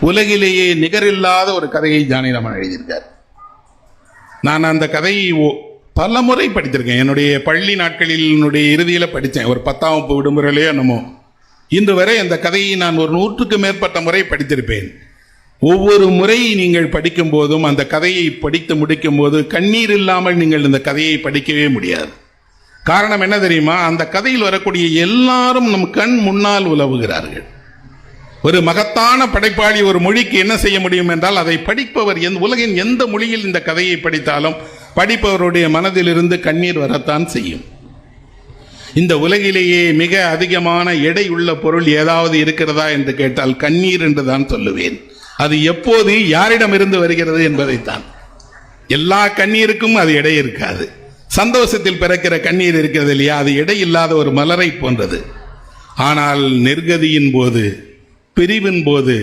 உலகிலேயே நிகரில்லாத ஒரு கதையை ஜானகிராமன் எழுதியிருக்கார். நான் அந்த கதையை பல முறை படித்திருக்கேன். என்னுடைய பள்ளி நாட்களில் என்னுடைய இறுதியில் படித்தேன். ஒரு பத்தாம் வகுப்பு விடுமுறையிலேயோ என்னமோ. இன்று வரை அந்த கதையை நான் ஒரு நூற்றுக்கு மேற்பட்ட முறை படித்திருப்பேன். ஒவ்வொரு முறை நீங்கள் படிக்கும் போதும் அந்த கதையை படித்து முடிக்கும் போது கண்ணீர் இல்லாமல் நீங்கள் இந்த கதையை படிக்கவே முடியாது. காரணம் என்ன தெரியுமா? அந்த கதையில் வரக்கூடிய எல்லாரும் நம் கண் முன்னால் உலவுகிறார்கள். ஒரு மகத்தான படைப்பாளி ஒரு மொழிக்கு என்ன செய்ய முடியும் என்றால் அதை படிப்பவர் எந்த உலகின் எந்த மொழியில் இந்த கதையை படித்தாலும் படிப்பவருடைய மனதிலிருந்து கண்ணீர் வரத்தான் செய்யும். இந்த உலகிலேயே மிக அதிகமான எடை உள்ள பொருள் ஏதாவது இருக்கிறதா என்று கேட்டால் கண்ணீர் என்று தான் சொல்லுவேன். அது எப்போது யாரிடமிருந்து வருகிறது என்பதைத்தான். எல்லா கண்ணீருக்கும் அது எடை இருக்காது. சந்தோஷத்தில் பிறக்கிற கண்ணீர் இருக்கிறது இல்லையா? அது எடை இல்லாத ஒரு மலரை போன்றது. ஆனால் நிர்கதியின் போது பிரிவின் போது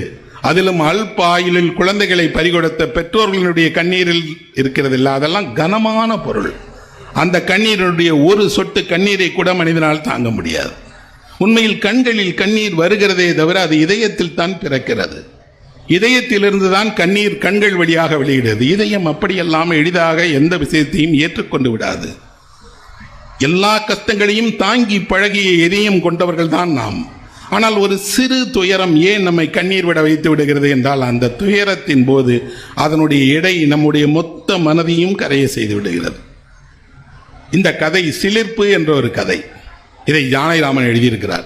அதிலும் அல்பாயிலில் குழந்தைகளை பறிகொடுத்த பெற்றோர்களுடைய கண்ணீரில் இருக்கிறது இல்லை அதெல்லாம் கனமான பொருள். அந்த கண்ணீருடைய ஒரு சொட்டு கண்ணீரை கூட மனிதனால் தாங்க முடியாது. உண்மையில் கண்களில் கண்ணீர் வருகிறதே தவிர அது இதயத்தில் தான் பிறக்கிறது. இதயத்திலிருந்து தான் கண்ணீர் கண்கள் வழியாக வெளியிடுது. இதயம் அப்படியெல்லாம் எளிதாக எந்த விஷயத்தையும் ஏற்றுக்கொண்டு விடாது. எல்லா கஷ்டங்களையும் தாங்கி பழகிய இதயம் கொண்டவர்கள் தான் நாம். ஆனால் ஒரு சிறு துயரம் ஏன் நம்மை கண்ணீர் விட வைத்து விடுகிறது என்றால் அந்த துயரத்தின் போது அதனுடைய எடை நம்முடைய மொத்த மனதையும் கரைய செய்து விடுகிறது. இந்த கதை சிலிர்ப்பு என்ற ஒரு கதை. இதை ஜானகிராமன் எழுதியிருக்கிறார்.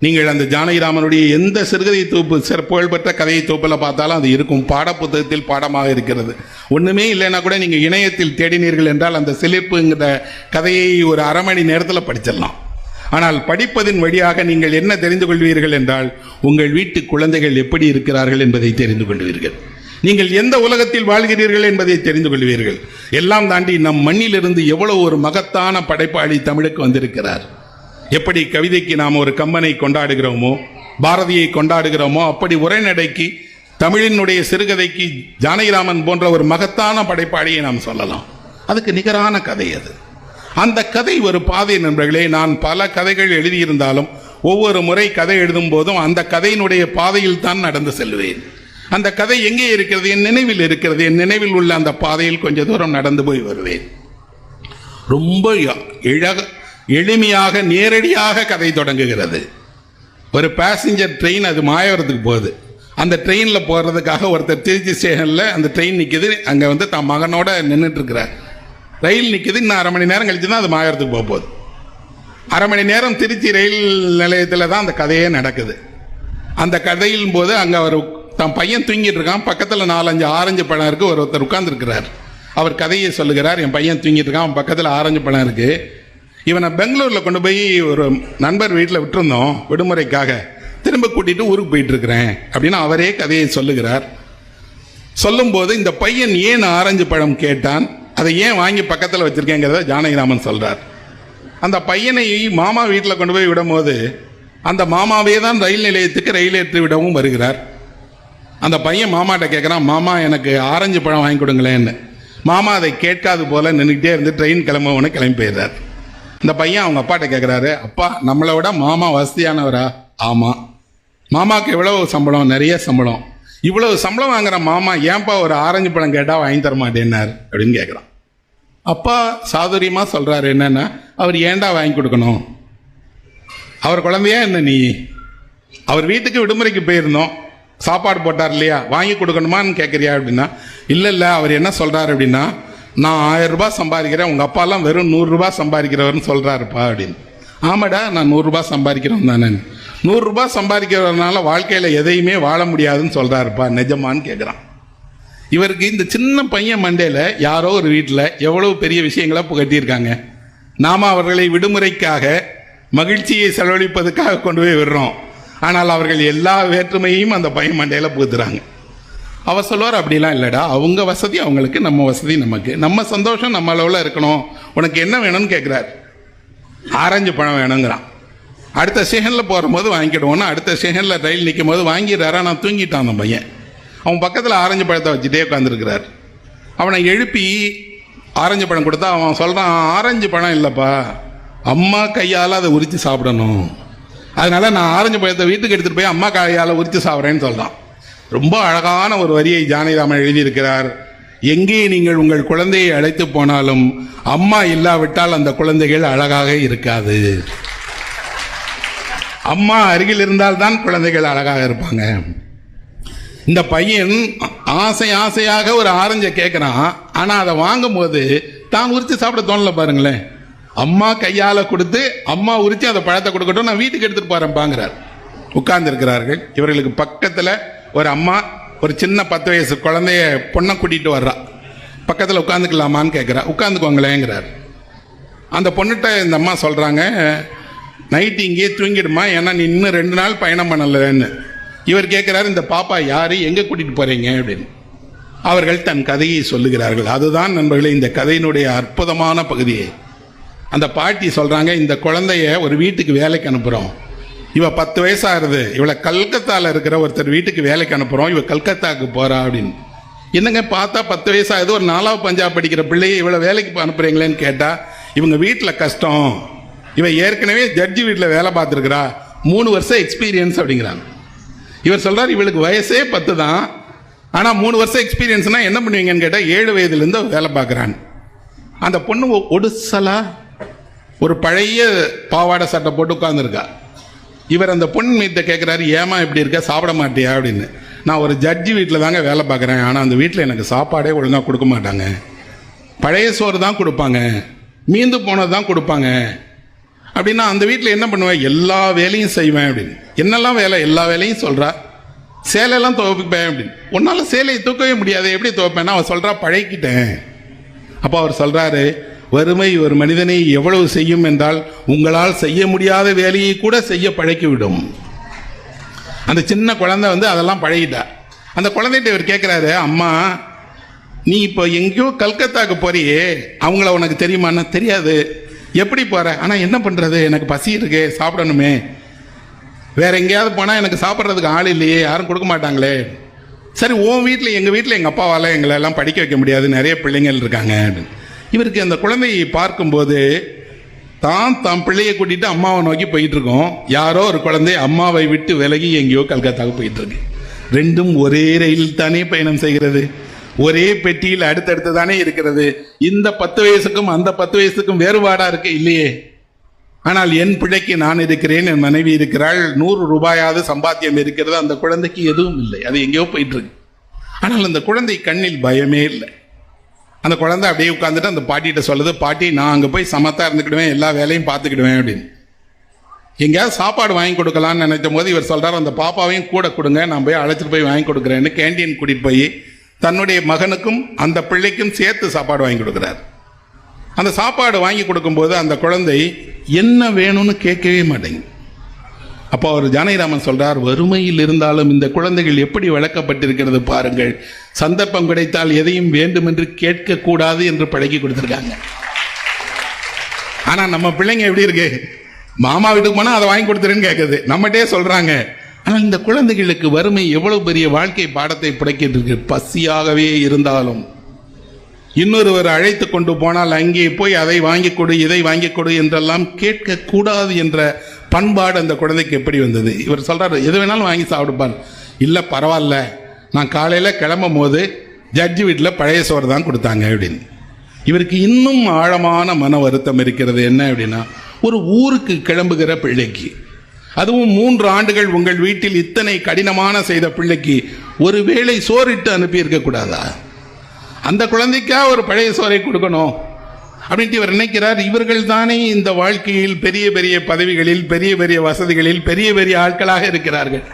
நீங்கள் அந்த ஜானகிராமனுடைய எந்த சிறுகதை தொகுப்பு சிற- புகழ்பெற்ற கதையை தொகுப்பில் பார்த்தாலும் அது இருக்கும். பாடப்புத்தகத்தில் பாடமாக இருக்கிறது. ஒன்றுமே இல்லைன்னா கூட நீங்கள் இணையத்தில் தேடினீர்கள் என்றால் அந்த சிலிர்ப்புங்கிற கதையை ஒரு அரை மணி நேரத்தில் படிச்சிடலாம். ஆனால் படிப்பதின் வழியாக நீங்கள் என்ன தெரிந்து கொள்வீர்கள் என்றால் உங்கள் வீட்டு குழந்தைகள் எப்படி இருக்கிறார்கள் என்பதை தெரிந்து கொள்வீர்கள். நீங்கள் எந்த உலகத்தில் வாழ்கிறீர்கள் என்பதை தெரிந்து கொள்வீர்கள். எல்லாம் தாண்டி நம் மண்ணிலிருந்து எவ்வளவு ஒரு மகத்தான படைப்பாளி தமிழுக்கு வந்திருக்கிறார். எப்படி கவிதைக்கு நாம் ஒரு கம்பனை கொண்டாடுகிறோமோ பாரதியை கொண்டாடுகிறோமோ அப்படி உரைநடைக்கு தமிழினுடைய சிறுகதைக்கு ஜானகிராமன் போன்ற ஒரு மகத்தான படைப்பாளியை நாம் சொல்லலாம். அதுக்கு நிகரான கதை அது. அந்த கதை ஒரு பாதை நண்பர்களே. நான் பல கதைகள் எழுதியிருந்தாலும் ஒவ்வொரு முறை கதை எழுதும் போதும் அந்த கதையினுடைய பாதையில் தான் நடந்து செல்வேன். அந்த கதை எங்கே இருக்கிறது என் நினைவில் இருக்கிறது என் நினைவில் உள்ள அந்த பாதையில் கொஞ்ச தூரம் நடந்து போய் வருவேன். ரொம்ப இழக எளிமையாக நேரடியாக கதை தொடங்குகிறது. ஒரு பேசஞ்சர் ட்ரெயின் அது மாயவரத்துக்கு போகுது. அந்த ட்ரெயினில் போகிறதுக்காக ஒருத்தர் திருச்சி ஸ்டேஷனில் அந்த ட்ரெயின் நிற்கிது அங்கே வந்து தன் மகனோட நின்றுட்டுருக்கிறார் ரயில் நிற்கிது இன்னும் அரை மணி நேரம் கழிச்சு தான் அது மாயறதுக்கு போக போகுது. அரை மணி நேரம் திருச்சி ரயில் நிலையத்தில் தான் அந்த கதையே நடக்குது. அந்த கதையின் போது அங்கே அவர் தன் பையன் தூங்கிட்டு இருக்கான். பக்கத்தில் நாலஞ்சு ஆரஞ்சு பழம் இருக்கு. ஒருத்தர் உட்காந்துருக்கிறார் அவர் கதையை சொல்லுகிறார் என் பையன் தூங்கிட்டு இருக்கான். அவன் பக்கத்தில் ஆரஞ்சு பழம் இருக்குது இவனை பெங்களூரில் கொண்டு போய் ஒரு நண்பர் வீட்டில் விட்டுருந்தோம். விடுமுறைக்காக. திரும்ப கூட்டிட்டு ஊருக்கு போயிட்டு இருக்கிறேன். அப்படின்னு அவரே கதையை சொல்லுகிறார். சொல்லும்போது இந்த பையன் ஏன் ஆரஞ்சு பழம் கேட்டான்? அதை ஏன் வாங்கி பக்கத்தில் வச்சிருக்கேங்கிறத ஜானகிராமன் சொல்றார். அந்த பையனை மாமா வீட்டில் கொண்டு போய் விடும்போது அந்த மாமாவே தான் ரயில் நிலையத்துக்கு ரயில் ஏற்றி விடவும் வருகிறார். அந்த பையன் மாமாட்ட கேட்குறான் மாமா எனக்கு ஆரஞ்சு பழம் வாங்கி கொடுங்களேன்னு. மாமா அதை கேட்காது போல நின்றுக்கிட்டே இருந்து ட்ரெயின் கிளம்புவோன்னு கிளம்பி போயிடுறார். இந்த பையன் அவங்க அப்பாட்ட கேட்குறாரு அப்பா நம்மளை விட மாமா வசதியானவரா? ஆமாம் மாமாவுக்கு எவ்வளவு சம்பளம்? நிறைய சம்பளம். இவ்வளவு சம்பளம் வாங்குற மாமா ஏன்பா ஒரு ஆரஞ்சு பழம் கேட்டால் வாங்கி தர மாட்டேன்னார்? அப்படின்னு கேட்குறான் அப்பா சாதுரியமாக சொல்கிறாரு என்னென்னா அவர் ஏன்டா வாங்கி கொடுக்கணும்? அவர் குழந்தையா என்ன நீ? அவர் வீட்டுக்கு விடுமுறைக்கு போயிருந்தோம். சாப்பாடு போட்டார் இல்லையா? வாங்கி கொடுக்கணுமான்னு கேட்குறியா அப்படின்னா இல்லை இல்லை அவர் என்ன சொல்கிறாரு அப்படின்னா நான் ஆயிரம் ரூபாய் சம்பாதிக்கிறேன். உங்கள் அப்பாலாம் வெறும் நூறுரூபா சம்பாதிக்கிறவர்னு சொல்கிறாருப்பா அப்படின்னு. ஆமாடா நான் நூறுரூபா சம்பாதிக்கிறோம் தானே. நூறுரூபா சம்பாதிக்கிறதுனால வாழ்க்கையில் எதையுமே வாழ முடியாதுன்னு சொல்கிறாருப்பா நிஜமான்னு கேட்குறான் இவருக்கு இந்த சின்ன பையன் மண்டையில் யாரோ ஒரு வீட்டில் எவ்வளவு பெரிய விஷயங்களை புகட்டியிருக்காங்க. நாம் அவர்களை விடுமுறைக்காக மகிழ்ச்சியை செலவழிப்பதற்காக கொண்டு போய் விடுறோம். ஆனால் அவர்கள் எல்லா வேற்றுமையும் அந்த பையன் மண்டையில் புகுத்துறாங்க. அவர் சொல்லுவார் அப்படிலாம் இல்லைடா அவங்க வசதி அவங்களுக்கு நம்ம வசதி நமக்கு. நம்ம சந்தோஷம் நம்ம அளவில் இருக்கணும். உனக்கு என்ன வேணும்னு கேட்குறாரு ஆரஞ்சு பழம் வேணுங்கிறான். அடுத்த ஸ்டேஷனில் போகும்போது வாங்கிடுவோன்னா அடுத்த ஸ்டேஷனில் ரயில் நிற்கும் போது வாங்கிடுறாரா. நான் தூங்கிட்டான் அந்த பையன். அவன் பக்கத்தில் ஆரஞ்சு பழத்தை வச்சுட்டே உட்காந்துருக்கிறார் அவனை எழுப்பி ஆரஞ்சு பழம் கொடுத்தா அவன் சொல்கிறான் ஆரஞ்சு பழம் இல்லைப்பா. அம்மா கையால் அதை உரித்து சாப்பிடணும். அதனால நான் ஆரஞ்சு பழத்தை வீட்டுக்கு எடுத்துகிட்டு போய் அம்மா கையால் உரித்து சாப்பிட்றேன்னு சொல்கிறான் ரொம்ப அழகான ஒரு வரியை ஜானகிராமன் எழுதியிருக்கிறார். எங்கே நீங்கள் உங்கள் குழந்தையை அழைத்து போனாலும் அம்மா இல்லாவிட்டால் அந்த குழந்தைகள் அழகாக இருக்காது. அம்மா அருகில் இருந்தால்தான் குழந்தைகள் அழகாக இருப்பாங்க. இந்த பையன் ஆசை ஆசையாக ஒரு ஆரஞ்சை கேட்குறான் ஆனால் அதை வாங்கும்போது தான் உரித்து சாப்பிட தோணல பாருங்களேன். அம்மா கையால் கொடுத்து அம்மா உரித்து அந்த பழத்தை கொடுக்கட்டும் நான் வீட்டுக்கு எடுத்துகிட்டு போகிறேன்பாங்கிறார் உட்கார்ந்துருக்கிறார்கள். இவர்களுக்கு பக்கத்தில் ஒரு அம்மா ஒரு சின்ன பத்து வயசு குழந்தைய பொண்ணை கூட்டிகிட்டு வர்றா. பக்கத்தில் உட்காந்துக்கலாமான்னு கேட்குறா உட்காந்துக்கோங்களேங்கிறார் அந்த பொண்ணுகிட்ட இந்த அம்மா சொல்கிறாங்க நைட்டு இங்கேயே தூங்கிடுமா? ஏன்னா நீ இன்னும் ரெண்டு நாள் பயணம் பண்ணலன்னு. இவர் கேட்குறாரு இந்த பாப்பா யார்? எங்கே கூட்டிகிட்டு போகிறீங்க அப்படின்னு. அவர்கள் தன் கதையை சொல்லுகிறார்கள். அதுதான் நண்பர்களே இந்த கதையினுடைய அற்புதமான பகுதியே அந்த பாட்டி சொல்கிறாங்க இந்த குழந்தைய ஒரு வீட்டுக்கு வேலைக்கு அனுப்புகிறோம் இவ பத்து வயசாகுது. இவளை கல்கத்தாவில் இருக்கிற ஒருத்தர் வீட்டுக்கு வேலைக்கு அனுப்புகிறோம் இவ கல்கத்தாவுக்கு போகிறா அப்படின்னு. என்னங்க பார்த்தா பத்து வயசாகுது ஒரு நாலாவது பஞ்சாப் படிக்கிற பிள்ளையை இவ்வளோ வேலைக்கு அனுப்புகிறீங்களேன்னு கேட்டால் இவங்க வீட்டில் கஷ்டம். இவன் ஏற்கனவே ஜட்ஜி வீட்டில் வேலை பார்த்துருக்குறா. மூணு வருஷம் எக்ஸ்பீரியன்ஸ் அப்படிங்கிறாங்க. இவர் சொல்றார் இவளுக்கு வயசே பத்து தான் ஆனால் மூணு வருஷம் எக்ஸ்பீரியன்ஸ்னா என்ன பண்ணுவீங்கன்னு கேட்டால் ஏழு வயதுலேருந்து வேலை பார்க்குறான். அந்த பொண்ணு ஒ- ஒடுசலா ஒரு பழைய பாவாடை சட்டை போட்டு உட்காந்துருக்கா இவர் அந்த பொண்ணு மீத்த கேட்குறாரு ஏமா இப்படி இருக்க? சாப்பிட மாட்டியா? அப்படின்னு. நான் ஒரு ஜட்ஜி வீட்டில் தாங்க வேலை பார்க்குறேன். ஆனால் அந்த வீட்டில் எனக்கு சாப்பாடே ஒழுங்காக கொடுக்க மாட்டாங்க. பழைய சோறு தான் கொடுப்பாங்க. மீந்து போனது தான் கொடுப்பாங்க. அப்படின்னா அந்த வீட்டில் என்ன பண்ணுவேன்? எல்லா வேலையும் செய்வேன் அப்படின்னு. என்னெல்லாம் வேலை? எல்லா வேலையும் சொல்கிறா சேலையெல்லாம் துவைப்பேன் அப்படின்னு. உன்னால் சேலையை தூக்கவே முடியாது. எப்படி துவைப்பேன்னா அவன் சொல்கிறா பழகிக்கிட்டேன். அப்போ அவர் சொல்கிறாரு வறுமை ஒரு மனிதனை எவ்வளவு செய்யும் என்றால் உங்களால் செய்ய முடியாத வேலையை கூட செய்ய பழக்கிவிடும். அந்த சின்ன குழந்தை வந்து அதெல்லாம் பழகிட்டா. அந்த குழந்தைகிட்ட இவர் கேட்குறாரு அம்மா நீ இப்போ எங்கேயோ கல்கத்தாவுக்கு போறியே. அவங்கள உனக்கு தெரியுமான்னு? தெரியாது. எப்படி போகிறேன் ஆனால் என்ன பண்ணுறது எனக்கு பசி இருக்கு சாப்பிடணுமே. வேற எங்கேயாவது போனால் எனக்கு சாப்பிட்றதுக்கு ஆள் இல்லையே யாரும் கொடுக்க மாட்டாங்களே. சரி உன் வீட்டில் எங்கள் வீட்டில் எங்கள் அப்பாவால் எங்களை எல்லாம் படிக்க வைக்க முடியாது நிறைய பிள்ளைங்கள் இருக்காங்க. இவருக்கு அந்த குழந்தையை பார்க்கும்போது தான் தம் பிள்ளையை கூட்டிட்டு அம்மாவை நோக்கி போயிட்டு இருக்கோம் யாரோ ஒரு குழந்தை அம்மாவை விட்டு விலகி எங்கேயோ கல்கத்தாவுக்கு போயிட்டு இருக்கு ரெண்டும் ஒரே ரயில் தானே பயணம் செய்கிறது. ஒரே பெட்டியில் அடுத்தடுத்து தானே இருக்கிறது. இந்த பத்து வயசுக்கும் அந்த பத்து வயசுக்கும் வேறுபாடா இருக்கு? இல்லையே. ஆனால் என் பிள்ளைக்கு நான் இருக்கிறேன் என் மனைவி இருக்கிறாள் நூறு ரூபாயாவது சம்பாத்தியம் இருக்கிறது அந்த குழந்தைக்கு எதுவும் இல்லை. அது எங்கேயோ போயிட்டு இருக்கு ஆனால் அந்த குழந்தை கண்ணில் பயமே இல்லை. அந்த குழந்தை அப்படியே உட்காந்துட்டு அந்த பாட்டிகிட்ட சொல்லுது பாட்டி நான் அங்கே போய் சமத்தா இருந்துக்கிடுவேன் எல்லா வேலையும் பார்த்துக்கிடுவேன் அப்படின்னு. எங்கேயாவது சாப்பாடு வாங்கி கொடுக்கலான்னு நினைக்கும் போது இவர் சொல்கிறார் அந்த பாப்பாவையும் கூட கொடுங்க நான் போய் அழைச்சிட்டு போய் வாங்கி கொடுக்குறேன்னு. கேண்டீன் கூட்டிகிட்டு போய் தன்னுடைய மகனுக்கும் அந்த பிள்ளைக்கும் சேர்த்து சாப்பாடு வாங்கி கொடுக்குறாரு. அந்த சாப்பாடு வாங்கி கொடுக்கும்போது அந்த குழந்தை என்ன வேணும்னு கேட்கவே மாட்டேங்குது. அப்போ அவர் ஜானகிராமன் சொல்றார் வறுமையில் இருந்தாலும் இந்த குழந்தைகள் எப்படி வளர்க்கப்பட்டிருக்கிறது பாருங்கள். சந்தர்ப்பம் கிடைத்தால் எதையும் வேண்டுமென்று கேட்கக்கூடாது என்று பழகி கொடுத்துருக்காங்க. ஆனா நம்ம பிள்ளைங்க எப்படி இருக்கு? மாமா வீட்டுக்கு போனா அதை வாங்கி கொடுத்துருன்னு கேட்குது நம்மகிட்டே சொல்றாங்க ஆனால் இந்த குழந்தைகளுக்கு வறுமை எவ்வளவு பெரிய வாழ்க்கை பாடத்தை புடைக்கிட்டு பசியாகவே இருந்தாலும். இன்னொருவர் அழைத்து கொண்டு போனால் அங்கே போய் அதை வாங்கி கொடு இதை வாங்கி கொடு என்றெல்லாம் கேட்கக்கூடாது என்ற பண்பாடு அந்த குழந்தைக்கு எப்படி வந்தது? இவர் சொல்றாரு எது வேணாலும் வாங்கி சாப்பிடுப்பார். இல்லை பரவாயில்ல. நான் காலையில் கிளம்பும் போது ஜட்ஜி வீட்டில் பழைய சோறு தான் கொடுத்தாங்க அப்படின்னு. இவருக்கு இன்னும் ஆழமான மன வருத்தம் இருக்கிறது. என்ன அப்படின்னா ஒரு ஊருக்கு கிளம்புகிற பிள்ளைக்கு. அதுவும் மூன்று ஆண்டுகள் உங்கள் வீட்டில் இத்தனை கடினமான செய்த பிள்ளைக்கு ஒருவேளை சோறிட்டு அனுப்பி கூடாதா? அந்த குழந்தைக்கா ஒரு பழைய சோறை கொடுக்கணும். அப்படின்ட்டு இவர் நினைக்கிறார் இவர்கள் தானே இந்த வாழ்க்கையில் பெரிய பெரிய பதவிகளில் பெரிய பெரிய வசதிகளில் பெரிய பெரிய ஆட்களாக இருக்கிறார்கள்.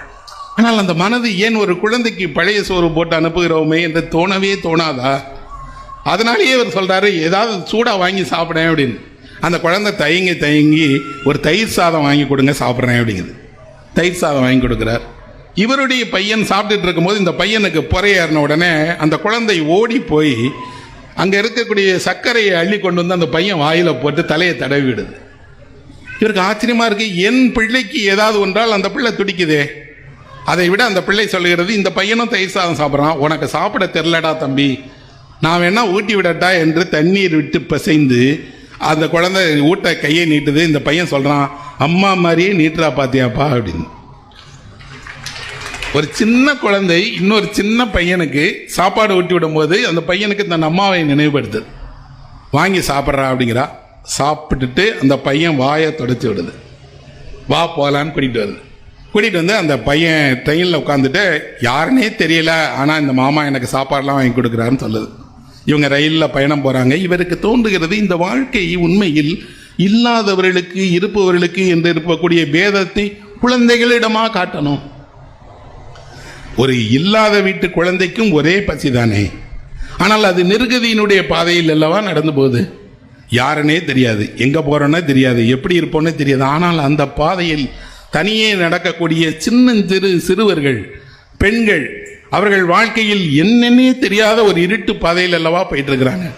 ஆனால் அந்த மனது ஏன் ஒரு குழந்தைக்கு பழைய சோறு போட்டு அனுப்புகிறோமே என்று தோணவே தோணாதா? அதனாலேயே இவர் சொல்றாரு ஏதாவது சூடா வாங்கி சாப்பிடேன் அப்படின்னு. அந்த குழந்தை தயங்கி தயங்கி ஒரு தயிர் சாதம் வாங்கி கொடுங்க சாப்பிட்றேன் அப்படிங்குது. தயிர் சாதம் வாங்கி கொடுக்குறார். இவருடைய பையன் சாப்பிட்டுட்டு இருக்கும்போது இந்த பையனுக்கு புறையேறின உடனே அந்த குழந்தை ஓடி போய் அங்கே இருக்கக்கூடிய சர்க்கரையை அள்ளி கொண்டு வந்து அந்த பையன் வாயில் போட்டு தலையை தடவி விடுது. இவருக்கு ஆச்சரியமா இருக்குது என் பிள்ளைக்கு ஏதாவது ஒன்றால் அந்த பிள்ளை துடிக்குதே. அதை விட அந்த பிள்ளை சொல்லுகிறது இந்த பையனும் தயிர் சாதம் சாப்பிட்றான் உனக்கு சாப்பிட தெரிலடா தம்பி. நான் வேணா ஊட்டி விடட்டா என்று தண்ணீர் விட்டு பிசைந்து அந்த குழந்தை ஊட்ட கையை நீட்டுது இந்த பையன் சொல்றான் அம்மா மாதிரியே நீட்டுறா பாத்தியாப்பா அப்படின்னு. ஒரு சின்ன குழந்தை இன்னொரு சின்ன பையனுக்கு சாப்பாடு ஊட்டி விடும்போது அந்த பையனுக்கு தன் அம்மாவை நினைவுபடுத்துது. வாங்கி சாப்பிட்றா அப்படிங்கிறா. சாப்பிட்டுட்டு அந்த பையன் வாயை தொடச்சி விடுது. வா போகலான்னு கூட்டிகிட்டு வருது. கூட்டிகிட்டு வந்து அந்த பையன் ட்ரெயினில் உட்காந்துட்டு யாருன்னே தெரியல ஆனால் இந்த மாமா எனக்கு சாப்பாடுலாம் வாங்கி கொடுக்குறாருன்னு சொல்லுது. இவங்க ரயிலில் பயணம் போகிறாங்க இவருக்கு தோன்றுகிறது இந்த வாழ்க்கை உண்மையில் இல்லாதவர்களுக்கு இருப்பவர்களுக்கு என்று இருக்கக்கூடிய பேதத்தை குழந்தைகளிடமா காட்டணும். ஒரு இல்லாத வீட்டு குழந்தைக்கும் ஒரே பசிதானே. ஆனால் அது நிருகதியினுடைய பாதையில் அல்லவா நடந்து போகுது? யாருன்னே தெரியாது. எங்கே போகிறோன்னே தெரியாது. எப்படி இருப்போன்னே தெரியாது. ஆனால் அந்த பாதையில் தனியே நடக்கக்கூடிய சின்னஞ்சிறு சிறுவர்கள் பெண்கள் அவர்கள் வாழ்க்கையில் என்னன்னே தெரியாத ஒரு இருட்டு பாதையில் அல்லவா போயிட்டு இருக்கிறாங்க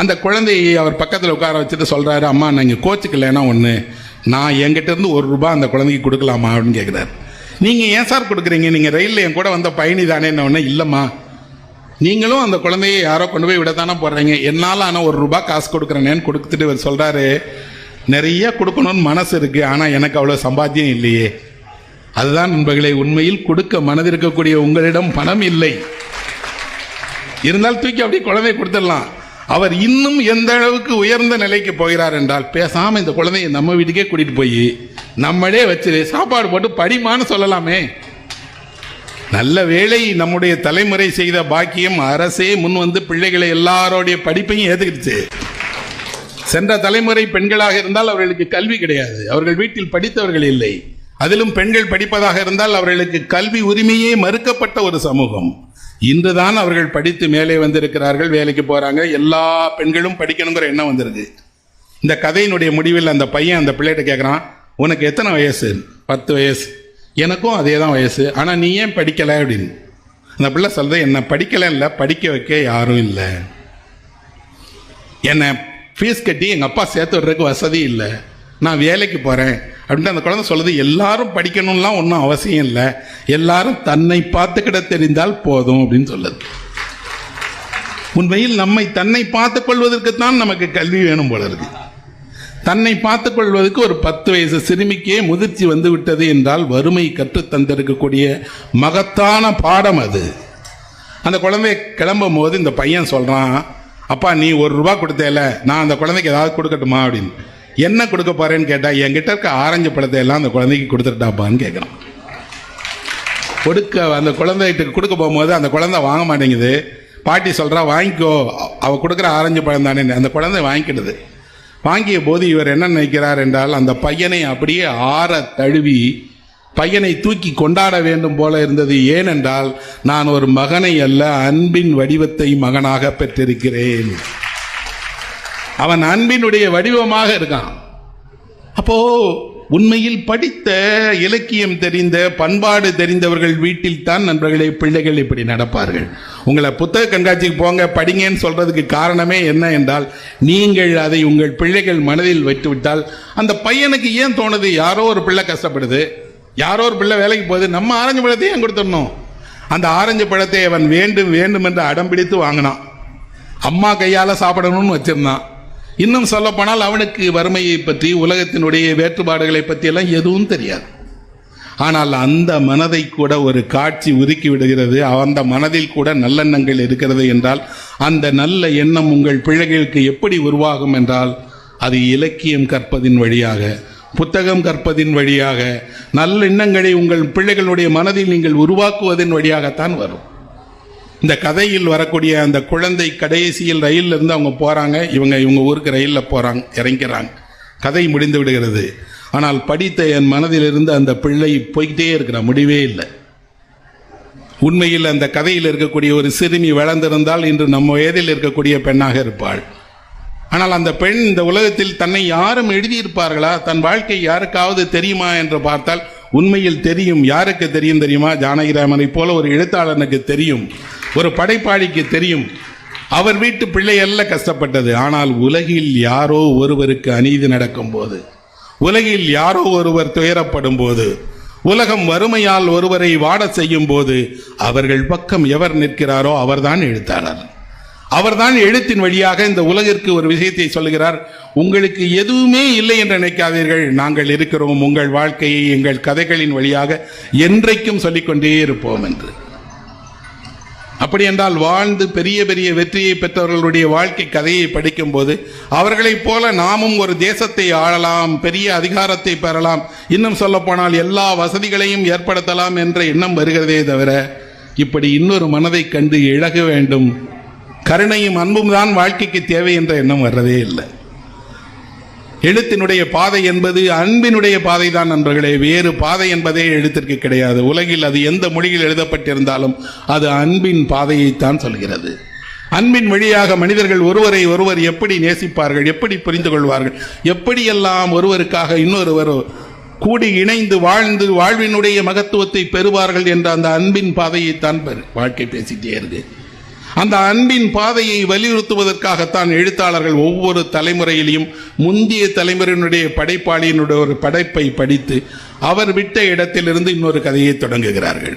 அந்த குழந்தையை அவர் பக்கத்தில் உட்கார வச்சுட்டு சொல்கிறாரு அம்மா நீங்கள் கோச்சுக்கலைன்னா ஒன்று நான் என்கிட்ட இருந்து ஒரு ரூபாய் அந்த குழந்தைக்கு கொடுக்கலாமா? அப்படின்னு கேட்குறாரு நீங்கள் ஏன் சார் கொடுக்குறீங்க? நீங்கள் ரயிலில் என் கூட வந்த பயணி தானே ஒன்று இல்லைம்மா. நீங்களும் அந்த குழந்தையை யாரோ கொண்டு போய் விடத்தானே போடுறீங்க என்னால் ஆனால் ஒரு ரூபா காசு கொடுக்குறேனேன்னு கொடுத்துட்டு இவர் சொல்கிறாரு நிறைய கொடுக்கணும்னு மனசு இருக்கு. ஆனால் எனக்கு அவ்வளோ சம்பாத்தியம் இல்லையே. அதுதான் நண்பர்களை உண்மையில் கொடுக்க மனதிருக்கக்கூடிய உங்களிடம் பணம் இல்லை. இருந்தால் தூக்கி அப்படியே குழந்தை கொடுத்துடலாம். அவர் இன்னும் எந்த அளவுக்கு உயர்ந்த நிலைக்கு போகிறார் என்றால் பேசாமல் இந்த குழந்தையை நம்ம வீட்டுக்கே கூட்டிட்டு போய் நம்மளே வச்சு சாப்பாடு போட்டு படிமான்னு சொல்லலாமே. நல்ல வேளை நம்முடைய தலைமுறை செய்த பாக்கியம் அரசே முன் வந்து பிள்ளைகளை எல்லாரோடைய படிப்பையும் ஏத்துக்கிடுச்சு. சென்ற தலைமுறை பெண்களாக இருந்தால் அவர்களுக்கு கல்வி கிடையாது. அவர்கள் வீட்டில் படித்தவர்கள் இல்லை. அதிலும் பெண்கள் படிப்பதாக இருந்தால் அவர்களுக்கு கல்வி உரிமையே மறுக்கப்பட்ட ஒரு சமூகம். இன்றுதான் அவர்கள் படித்து மேலே வந்திருக்கிறார்கள் வேலைக்கு போறாங்க. எல்லா பெண்களும் படிக்கணுங்கிற எண்ணம் வந்திருக்கு. இந்த கதையினுடைய முடிவில் அந்த பையன் அந்த பிள்ளைகிட்ட கேட்குறான் உனக்கு எத்தனை வயசு? பத்து வயசு. எனக்கும் அதே தான் வயசு. ஆனால் நீ ஏன் படிக்கலை? அப்படின்னு. அந்த பிள்ளை சொல்றது என்ன? படிக்கலை இல்லை படிக்க வைக்க யாரும் இல்லை. என்னை ஃபீஸ் கட்டி எங்கள் அப்பா சேர்த்து விடுறதுக்கு வசதி இல்லை. நான் வேலைக்கு போகிறேன் அப்படின்ட்டு அந்த குழந்தை சொல்லுது எல்லாரும் படிக்கணும்லாம் ஒன்றும் அவசியம் இல்லை. எல்லாரும் தன்னை பார்த்துக்கிட தெரிந்தால் போதும் அப்படின்னு சொல்லுது. உண்மையில் நம்மை தன்னை பார்த்து கொள்வதற்குத்தான் நமக்கு கல்வி வேணும் போல இருக்கு. தன்னை பார்த்து கொள்வதற்கு ஒரு பத்து வயசு சிறுமிக்கே முதிர்ச்சி வந்து விட்டது என்றால் வறுமை கற்றுத் தந்திருக்கக்கூடிய மகத்தான பாடம் அது. அந்த குழந்தைய கிளம்பும் போது இந்த பையன் சொல்கிறான் அப்பா நீ ஒரு ரூபா கொடுத்தேல நான் அந்த குழந்தைக்கு ஏதாவது கொடுக்கட்டுமா? அப்படின்னு. என்ன கொடுக்க போறேன்னு கேட்டா என்கிட்ட இருக்க ஆரஞ்சு பழத்தை எல்லாம் அந்த குழந்தைக்கு கொடுத்துட்டாப்பான்னு கேட்குறான் கொடுக்க அந்த குழந்தைகிட்ட கொடுக்க போகும்போது அந்த குழந்தை வாங்க மாட்டேங்குது. பாட்டி சொல்கிறா வாங்கிக்கோ. அவள் கொடுக்குற ஆரஞ்சு பழம் தானே. அந்த குழந்தை வாங்கிக்கிடுது. வாங்கிய போது இவர் என்ன நினைக்கிறார் என்றால் அந்த பையனை அப்படியே ஆற தழுவி பையனை தூக்கி கொண்டாட வேண்டும் போல இருந்தது. ஏனென்றால் நான் ஒரு மகனை அல்ல அன்பின் வடிவத்தை மகனாக பெற்றிருக்கிறேன். அவன் அன்பினுடைய வடிவமாக இருக்கான். அப்போ உண்மையில் படித்த இலக்கியம் தெரிந்த பண்பாடு தெரிந்தவர்கள் வீட்டில் தான் நண்பர்களே பிள்ளைகள் இப்படி நடப்பார்கள். உங்களை புத்தக கண்காட்சிக்கு போங்க படிங்கன்னு சொல்றதுக்கு காரணமே என்ன என்றால் நீங்கள் அதை உங்கள் பிள்ளைகள் மனதில் வைத்துவிட்டால் அந்த பையனுக்கு ஏன் தோணுது யாரோ ஒரு பிள்ளை கஷ்டப்படுது யாரோ ஒரு பிள்ளை வேலைக்கு போகுது நம்ம ஆரஞ்சு பழத்தை ஏன் கொடுத்துடணும். அந்த ஆரஞ்சு பழத்தை அவன் வேண்டும் வேண்டும் என்று அடம் பிடித்து வாங்கினான். அம்மா கையால் சாப்பிடணும்னு வச்சிருந்தான். இன்னும் சொல்லப்போனால் அவனுக்கு வறுமையை பற்றி உலகத்தினுடைய வேற்றுப்பாடுகளை பற்றியெல்லாம் எதுவும் தெரியாது. ஆனால் அந்த மனதை கூட ஒரு காட்சி உருக்கி விடுகிறது. அந்த மனதில் கூட நல்லெண்ணங்கள் இருக்கிறது என்றால் அந்த நல்ல எண்ணம் உங்கள் பிள்ளைகளுக்கு எப்படி உருவாகும் என்றால் அது இலக்கியம் கற்பதின் வழியாக புத்தகம் கற்பதின் வழியாக நல்ல எண்ணங்களை உங்கள் பிள்ளைகளுடைய மனதில் நீங்கள் உருவாக்குவதன் வழியாகத்தான் வரும். இந்த கதையில் வரக்கூடிய அந்த குழந்தை கடைசியில் ரயிலில் இருந்து அவங்க போகிறாங்க இவங்க இவங்க ஊருக்கு ரயிலில் போகிறாங்க இறங்கிறாங்க. கதை முடிந்து விடுகிறது. ஆனால் படித்த என் மனதிலிருந்து அந்த பிள்ளை போய்கிட்டே இருக்கிற முடிவே இல்லை. உண்மையில் அந்த கதையில் இருக்கக்கூடிய ஒரு சிறுமி வளர்ந்திருந்தால் இன்று நம்ம வயதில் இருக்கக்கூடிய பெண்ணாக இருப்பாள். ஆனால் அந்த பெண் இந்த உலகத்தில் தன்னை யாரும் எழுதியிருப்பார்களா? தன் வாழ்க்கை யாருக்காவது தெரியுமா என்று பார்த்தால் உண்மையில் தெரியும். யாருக்கு தெரியும் தெரியுமா? ஜானகிராமனை போல ஒரு எழுத்தாளனுக்கு தெரியும். ஒரு படைப்பாளிக்கு தெரியும். அவர் வீட்டு பிள்ளை அல்ல கஷ்டப்பட்டது. ஆனால் உலகில் யாரோ ஒருவருக்கு அநீதி நடக்கும் போது உலகில் யாரோ ஒருவர் துயரப்படும் போது உலகம் வறுமையால் ஒருவரை வாட செய்யும் போது அவர்கள் பக்கம் எவர் நிற்கிறாரோ அவர்தான் எழுத்தாளர். அவர்தான் எழுத்தின் வழியாக இந்த உலகிற்கு ஒரு விஷயத்தை சொல்கிறார் உங்களுக்கு எதுவுமே இல்லை என்று நினைக்காதீர்கள். நாங்கள் இருக்கிறோம் உங்கள் வாழ்க்கையை எங்கள் கதைகளின் வழியாக என்றைக்கும் சொல்லிக்கொண்டே இருப்போம் என்று. அப்படி என்றால் வாழ்ந்து பெரிய பெரிய வெற்றியை பெற்றவர்களுடைய வாழ்க்கை கதையை படிக்கும்போது அவர்களைப் போல நாமும் ஒரு தேசத்தை ஆளலாம் பெரிய அதிகாரத்தை பெறலாம். இன்னும் சொல்லப்போனால் எல்லா வசதிகளையும் ஏற்படுத்தலாம் என்ற எண்ணம் வருகிறதே தவிர இப்படி இன்னொரு மனதை கண்டு இழக வேண்டும். கருணையும் அன்பும் தான் வாழ்க்கைக்கு தேவை என்ற எண்ணம் வர்றதே இல்லை. எழுத்தினுடைய பாதை என்பது அன்பினுடைய பாதை தான் நண்பர்களே. வேறு பாதை என்பதே எழுத்திற்கு கிடையாது. உலகில் அது எந்த மொழியில் எழுதப்பட்டிருந்தாலும் அது அன்பின் பாதையைத்தான் சொல்கிறது. அன்பின் வழியாக மனிதர்கள் ஒருவரை ஒருவர் எப்படி நேசிப்பார்கள் எப்படி புரிந்து கொள்வார்கள் எப்படியெல்லாம் ஒருவருக்காக இன்னொருவர் கூடி இணைந்து வாழ்ந்து வாழ்வினுடைய மகத்துவத்தை பெறுவார்கள் என்ற அந்த அன்பின் பாதையைத்தான் பெரு- வாழ்க்கை பேசிட்டே இருக்கு. அந்த அன்பின் பாதையை வலியுறுத்துவதற்காகத்தான் எழுத்தாளர்கள் ஒவ்வொரு தலைமுறையிலையும் முந்தைய தலைமுறையினுடைய படைப்பாளியினுடைய ஒரு படைப்பை படித்து அவர் விட்ட இடத்திலிருந்து இன்னொரு கதையை தொடங்குகிறார்கள்.